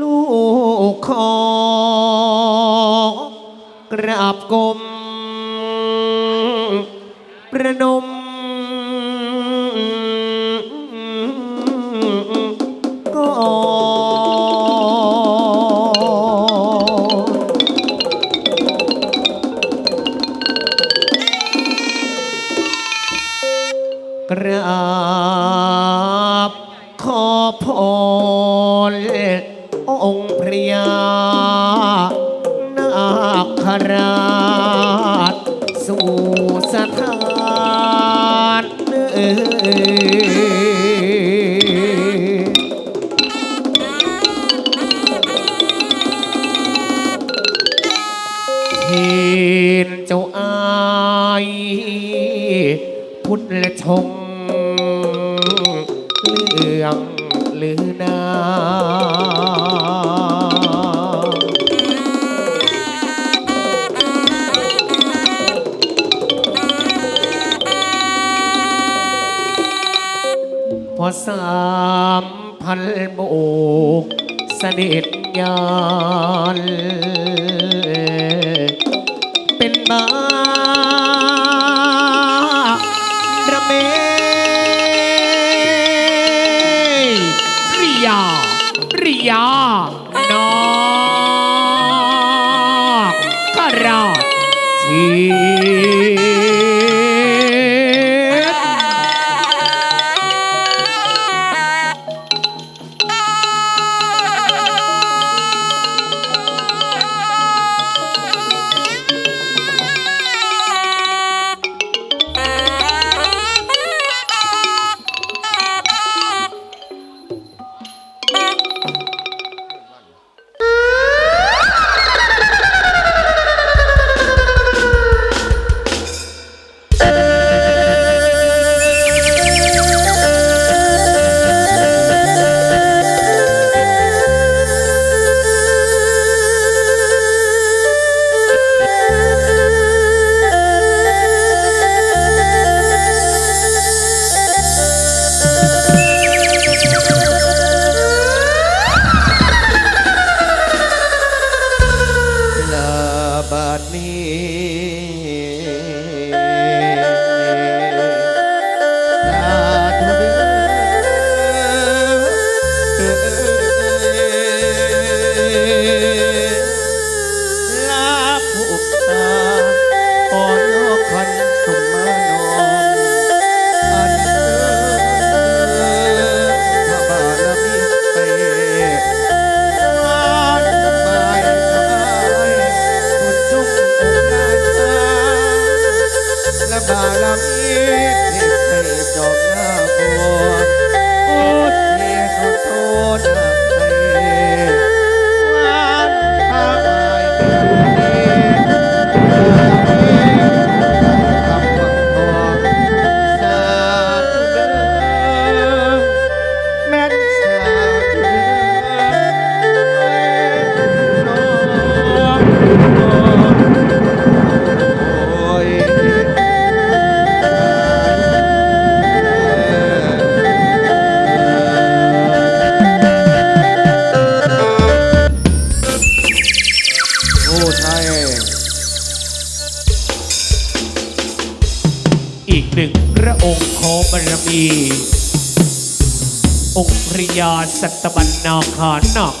ลูกขอกราบกลมประนม นเจ้าอายพุทธและชงเลื่องหรือนาพอสามพันโบกเสด็จยาน สัตบันนอกขอนนอก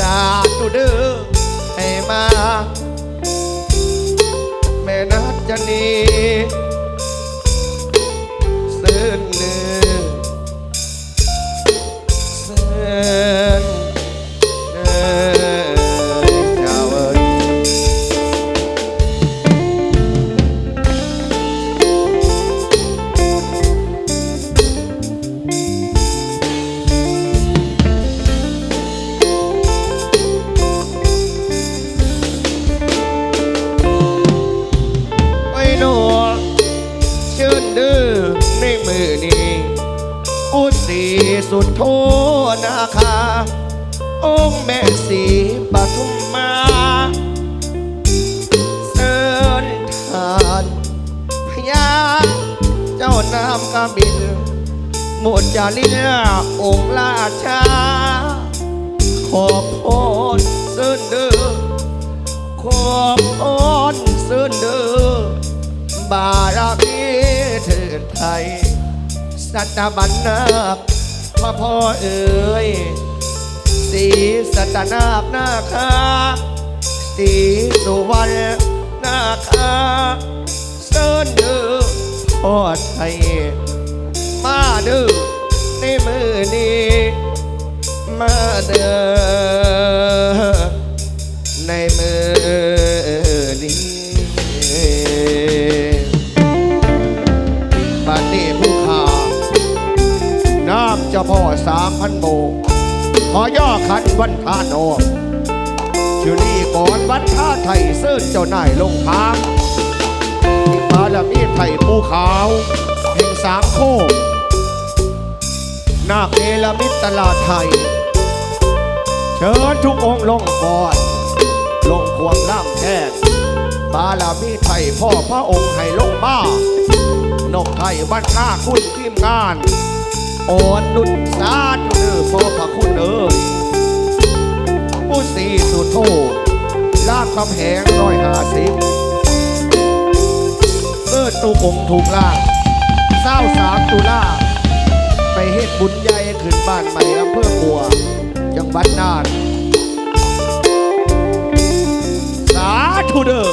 จาธุเด้อให้มา กบิน หมดจาเลียองค์ราชา ขอบพรเสินเดือขอบอ้นซื่นเดือบารมีเถิดไทย สัตบันนาคพ่อพ่อเอ๋ยสีสัตนาคนาคาสีสุวรรณนาคาเสินเดือ พ่อไทยมาเดือในมือนี้ มาเด้อในมือนี้บัดนี้ผู้ขาน้ำเจ้าพ่อสามพันโบขอย่อขันวันท่าโนมชื่อนี่ก่อนวันท่าไทยเสิร์เจ้านายลงทาง ที่บามีไทยภูขาวแห่งสามโคกนาคเนลมิตตลาดไทย เชิญทุกองค์ลงก่อน ลงควงล่ำแทนบารมีไทยพ่อพระองค์ให้ลงมานกไทยบ้านข้าคุณทีมงานอ่อนนุนสาธุเด้อพ่อพระคุณเอ้ยผู้สีสุดโทลากคำแหงร้อยห้าสิบ อิ้นตุกงถูกล่าเศร้าสามตุลาไปเฮ็ดบุญใหญ่ขึ้นบ้านใหม่อำเภอบัว จังหวัดน่าน สาธุเด้อ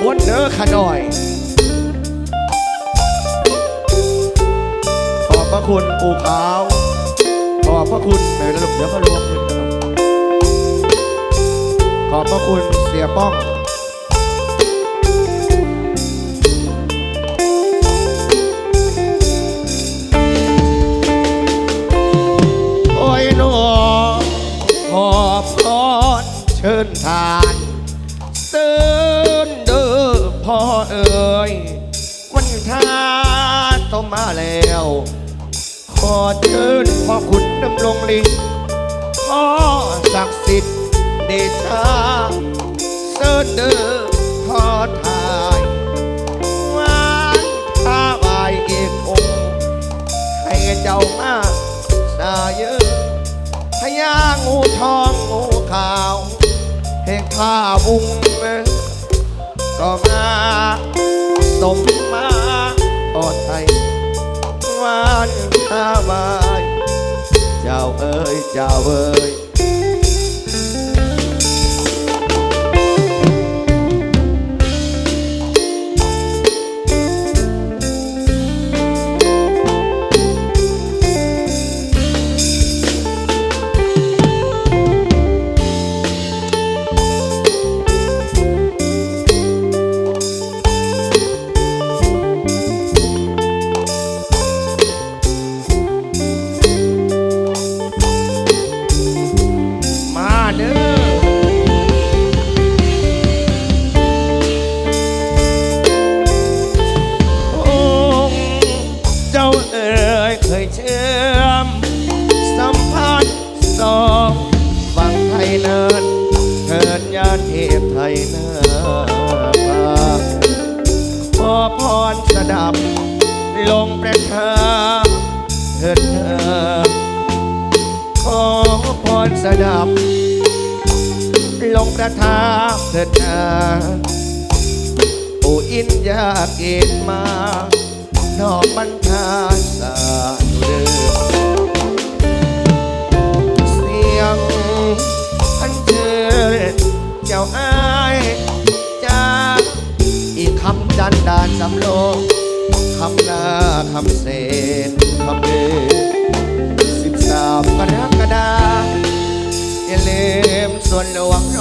มวนเด้อขะหน่อย ขอบพระคุณปู่ขาว ขอบพระคุณแม่ระลุกเดี๋ยวเขารวมขึ้นนะครับขอบพระคุณเสียป้อง งลิงพ่อศักดิ์สิทธิ์เดชาเสนเด้อพ่อทายวันท้าบายเอกองค์ให้เจ้ามาสาเยอะพญางูทองงูขาวเฮงข้าบุงก็มาสมมาทอดไทยวันข้าบาย เจ้าเ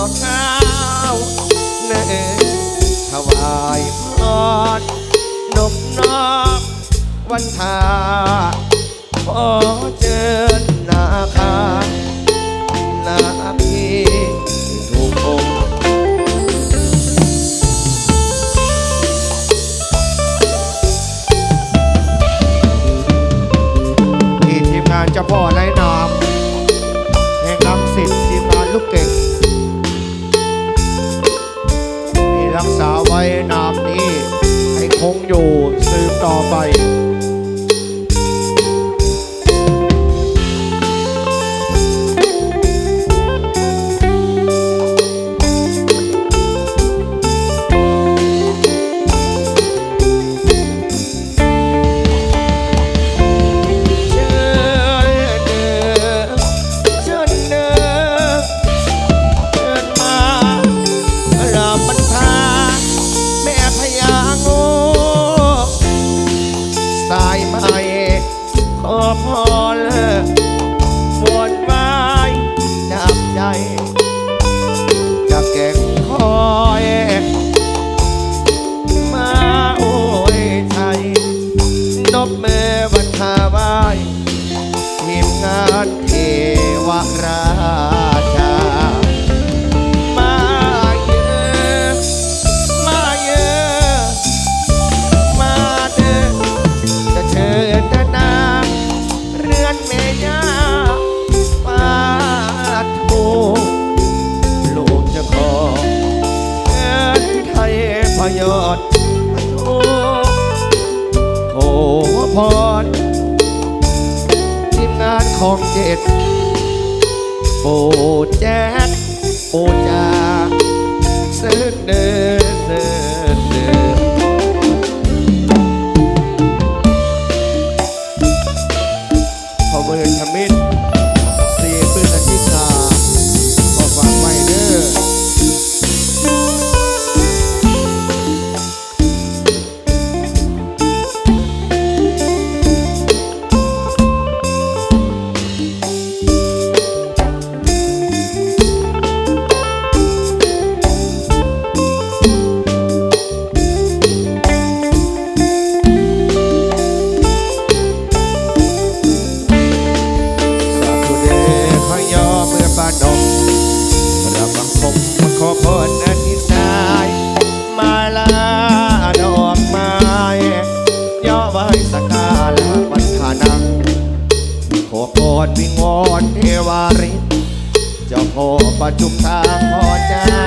อกข้าวเนยถวายพรนมนอกวันทา นามนี้ ให้คงอยู่สืบต่อไป ษโปรแจ๊ดโปจาเสิร์เดินเดินเดินขอเบิร์นขมิ้นเสียเพื่อนาทิตย์าบอกว่าไม่เด้อ พอใจ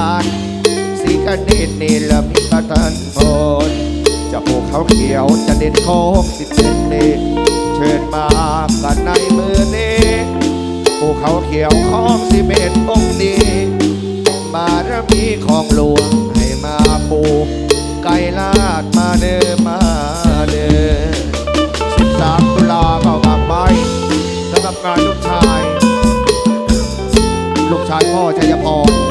านสีกระเด็ดนี่ละมิประทันพนจะปลูกเขาเขียวจะเด่นโคกสิเด็ดเด็ดเชิญมากันในมือนี้ปลูกเขาเขียวของสิเบ็องค์นี้บารมีของหลวงให้มาปลูกไก่ลาดมาเดิมมาเดิมสิบสามตุลาเข้ามาไปสำหรับงานลูกชาย ลูกชายพ่อชัยพร